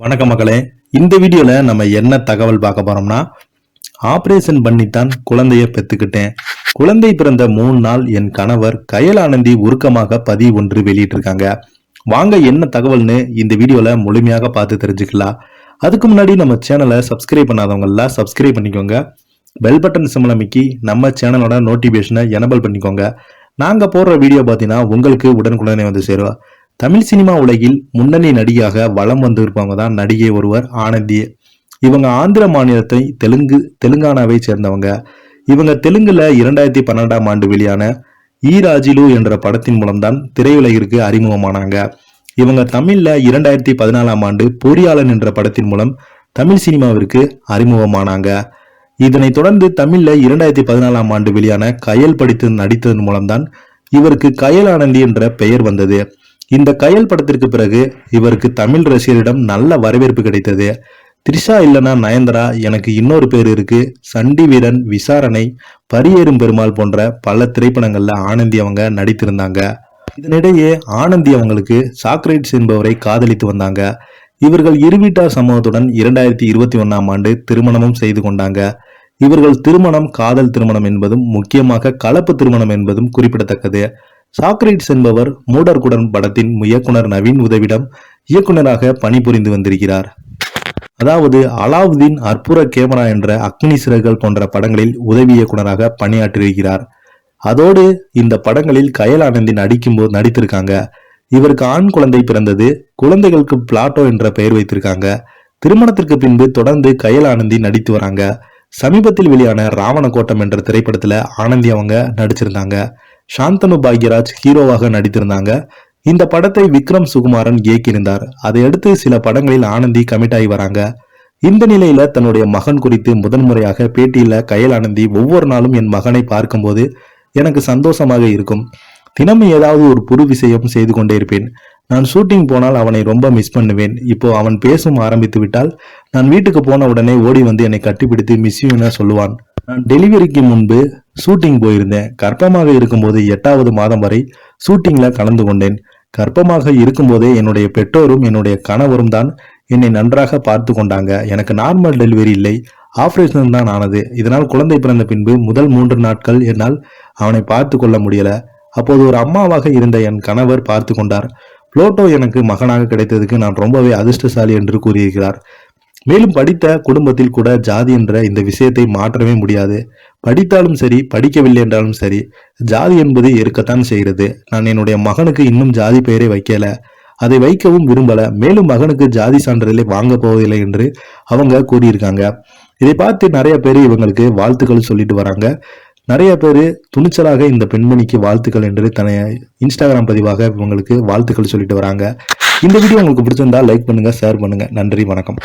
வணக்கம் மக்களே. இந்த வீடியோல நம்ம என்ன தகவல் பார்க்க போறோம்னா ஆபரேஷன் பண்ணித்தான் குழந்தைய பெத்துக்கிட்டேன். குழந்தை பிறந்த மூணு நாள் என் கணவர் கயல் ஆனந்தி உருக்கமாக பதிவு ஒன்று வெளியிட்டிருக்காங்க. வாங்க என்ன தகவல்னு இந்த வீடியோல முழுமையாக பார்த்து தெரிஞ்சுக்கலாம். அதுக்கு முன்னாடி நம்ம சேனலை சப்ஸ்கிரைப் பண்ணாதவங்க எல்லாம் சப்ஸ்கிரைப் பண்ணிக்கோங்க. பெல் பட்டன் சிம்ல அமைக்கி நம்ம சேனலோட நோட்டிபிகேஷனை எனபிள் பண்ணிக்கோங்க. நாங்க போடுற வீடியோ பார்த்தீங்கன்னா உங்களுக்கு உடனுக்குடனே வந்து சேருவா தமிழ் சினிமா உலகில் முன்னணி நடிகையாக வலம் வந்திருப்பவங்க தான் நடிகை ஒருவர் ஆனந்தி. இவங்க ஆந்திர மாநிலத்தை தெலுங்கு தெலுங்கானாவை சேர்ந்தவங்க. இவங்க தெலுங்குல இரண்டாயிரத்தி பன்னெண்டாம் ஆண்டு வெளியான ஈ ராஜிலு என்ற படத்தின் மூலம்தான் திரையுலகிற்கு அறிமுகமானாங்க. இவங்க தமிழ்ல இரண்டாயிரத்தி பதினாலாம் ஆண்டு பொறியாளன் என்ற படத்தின் மூலம் தமிழ் சினிமாவிற்கு அறிமுகமானாங்க. இதனைத் தொடர்ந்து தமிழ்ல இரண்டாயிரத்தி பதினாலாம் ஆண்டு வெளியான கயல் படித்து நடித்ததன் மூலம்தான் இவருக்கு கயல் ஆனந்தி என்ற பெயர் வந்தது. இந்த கையல் படத்திற்கு பிறகு இவருக்கு தமிழ் ரசிகரிடம் நல்ல வரவேற்பு கிடைத்தது. த்ரிஷா இல்லைனா நயன்தரா எனக்கு இன்னொரு பேர் இருக்கு. சண்டி வீரன் விசாரணை பரியேறும் பெருமாள் போன்ற பல திரைப்படங்கள்ல ஆனந்தி அவங்க நடித்திருந்தாங்க. இதனிடையே ஆனந்தி அவங்களுக்கு சாக்ரேட்ஸ் என்பவரை காதலித்து வந்தாங்க. இவர்கள் இருவீட்டார் சமூகத்துடன் இரண்டாயிரத்தி இருபத்தி ஒன்னாம் ஆண்டு திருமணமும் செய்து கொண்டாங்க. இவர்கள் திருமணம் காதல் திருமணம் என்பதும் முக்கியமாக கலப்பு திருமணம் என்பதும் குறிப்பிடத்தக்கது. சாக்ரேட்ஸ் என்பவர் மூடர்குடன் படத்தின் இயக்குனர் நவீன் உதவிடம் இயக்குனராக பணிபுரிந்து வந்திருக்கிறார். அதாவது அலாவுதீன் அற்புர கேமரா என்ற அக்னி சிறகுகள் போன்ற படங்களில் உதவி இயக்குனராக பணியாற்றியிருக்கிறார். அதோடு இந்த படங்களில் கயல் ஆனந்தி நடிக்கும்போது நடித்திருக்காங்க. இவருக்கு ஆண் குழந்தை பிறந்தது குழந்தைகளுக்கு பிளாட்டோ என்ற பெயர் வைத்திருக்காங்க. திருமணத்திற்கு பின்பு தொடர்ந்து கயல் ஆனந்தி நடித்து வராங்க. சமீபத்தில் வெளியான ராவண கோட்டம் என்ற திரைப்படத்துல ஆனந்தி அவங்க நடிச்சிருந்தாங்க. சாந்தனு பாக்யராஜ் ஹீரோவாக நடித்திருந்தாங்க. இந்த படத்தை விக்ரம் சுகுமாரன் இயக்கியிருந்தார். அதையடுத்து சில படங்களில் ஆனந்தி கமிட் ஆகி வராங்க. இந்த நிலையில தன்னுடைய மகன் குறித்து முதன்முறையாக பேட்டியில கயல் ஆனந்தி ஒவ்வொரு நாளும் என் மகனை பார்க்கும்போது எனக்கு சந்தோஷமாக இருக்கும். தினமும் ஏதாவது ஒரு புது விஷயம் செய்து கொண்டே இருப்பேன். நான் ஷூட்டிங் போனால் அவனை ரொம்ப மிஸ் பண்ணுவேன். இப்போ அவன் பேசும் ஆரம்பித்து விட்டால் நான் வீட்டுக்கு போன உடனே ஓடி வந்து என்னை கட்டிப்பிடித்து மிஸ் யூ சொல்லுவான். நான் டெலிவரிக்கு முன்பு ஷூட்டிங் போயிருந்தேன். கர்ப்பமாக இருக்கும்போது எட்டாவது மாதம் வரை ஷூட்டிங்கில் கலந்து கொண்டேன். கர்ப்பமாக இருக்கும்போதே என்னுடைய பெற்றோரும் என்னுடைய கணவரும் தான் என்னை நன்றாக பார்த்து கொண்டாங்க. எனக்கு நார்மல் டெலிவரி இல்லை. ஆப்ரேஷன் தான் ஆனது. இதனால் குழந்தை பிறந்த பின்பு முதல் மூன்று நாட்கள் என்னால் அவனை பார்த்து கொள்ள முடியல. அப்போது ஒரு அம்மாவாக இருந்த என் கணவர் பார்த்து கொண்டார். புளோட்டோ எனக்கு மகனாக கிடைத்ததுக்கு நான் ரொம்பவே அதிர்ஷ்டசாலி என்று கூறியிருக்கிறார். மேலும் படித்த குடும்பத்தில் கூட ஜாதி என்ற இந்த விஷயத்தை மாற்றவே முடியாது. படித்தாலும் சரி படிக்கவில்லை என்றாலும் சரி ஜாதி என்பது இருக்கத்தான் செய்கிறது. நான் என்னுடைய மகனுக்கு இன்னும் ஜாதி பெயரை வைக்கல. அதை வைக்கவும் விரும்பல. மேலும் மகனுக்கு ஜாதி சான்றிதழை வாங்க போவதில்லை என்று அவங்க கூறியிருக்காங்க. இதை பார்த்து நிறைய பேர் இவங்களுக்கு வாழ்த்துக்கள் சொல்லிட்டு வராங்க. நிறைய பேர் துணிச்சலாக இந்த பெண்மணிக்கு வாழ்த்துக்கள் என்று தன்னை இன்ஸ்டாகிராம் பதிவாக இவங்களுக்கு வாழ்த்துக்கள் சொல்லிட்டு வராங்க. இந்த வீடியோ உங்களுக்கு பிடிச்சிருந்தா லைக் பண்ணுங்க ஷேர் பண்ணுங்க. நன்றி வணக்கம்.